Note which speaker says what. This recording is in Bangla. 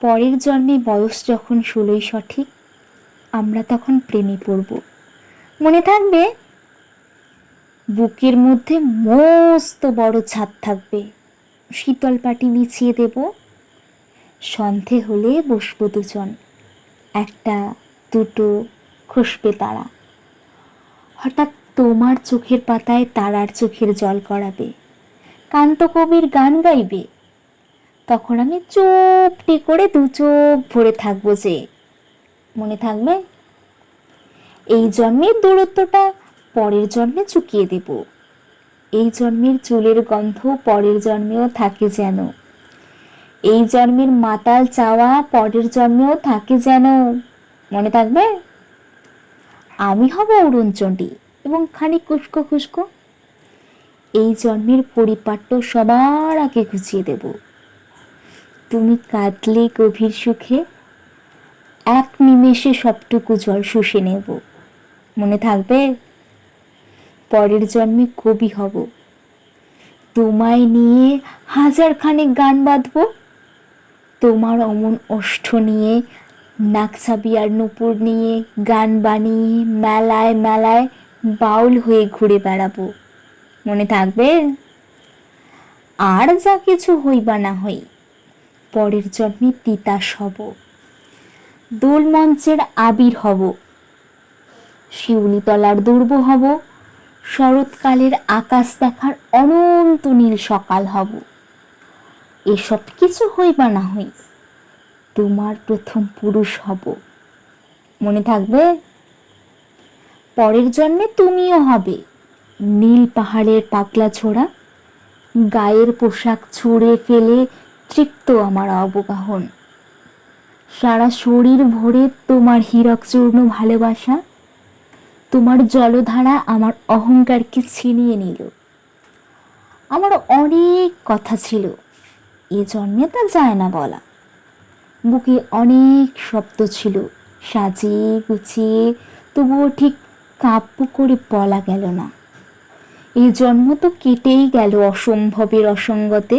Speaker 1: পরের জন্মে বয়স যখন ষোলোই সঠিক, আমরা তখন প্রেমে পড়ব। মনে থাকবে, বুকের মধ্যে মস্ত বড় ছাদ থাকবে। শীতল পাটি বিছিয়ে দেব। সন্ধে হলে বসবো দুজন। একটা, দুটো খসবে তারা। হঠাৎ তোমার চোখের পাতায় তারার চোখের জল করাবে কান্ত কবির গান গাইবে। তখন আমি চুপটি করে দু চোখ ভরে থাকব যে। মনে থাকবে, এই জন্মের দূরত্বটা পরের জন্মে চুকিয়ে দেব। এই জন্মের চুলের গন্ধ পরের জন্মেও থাকে যেন। এই জন্মের মাতাল চাওয়া পরের জন্মেও থাকে যেন। মনে থাকবে? আমি হব অরুণচণ্ডী এবং খানিক খুস্কো খুস্কো এই জন্মের পরিপাট্য সবার আগে গুছিয়ে দেব। তুমি কাঁদলে গভীর সুখে, এক নিমেষে সবটুকু জল শুষে নেব। মনে থাকবে, পরের জন্মে কবি হব। তোমায় নিয়ে হাজার খানেক গান বাঁধব। তোমার অমন ওষ্ঠ নিয়ে নাকছাবি আর নুপুর নিয়ে, গান বানিয়ে, মেলায় মেলায় বাউল হয়ে ঘুরে বেড়াবো। মনে থাকবে, আর যা কিছু হই বা না হই। পরের জন্মে তিতাস হব। দোল মঞ্চের আবির হব। শিউলিতলার দুর্ব হব। শরৎকালের আকাশ দেখার অনন্ত নীল সকাল হব। এসব কিছু হই বা না হই, তোমার প্রথম পুরুষ হব। মনে থাকবে? পরের জন্মে তুমিও হবে। নীল পাহাড়ের পাগলা ছোড়া গায়ের পোশাক ছুঁড়ে ফেলে তৃপ্ত আমার অবগাহন। সারা শরীর ভরে তোমার হীরক চূর্ণ ভালোবাসা, তোমার জলধারা আমার অহংকারকে ছিনিয়ে নিল। আমার অনেক কথা ছিল, এ জন্মে তা যায় না বলা। বুকে অনেক শব্দ ছিল সাজিয়ে গুছিয়ে তবুও ঠিক কাব্য করে বলা গেল না। এই জন্ম তো কেটেই গেল অসম্ভবের অসঙ্গতে।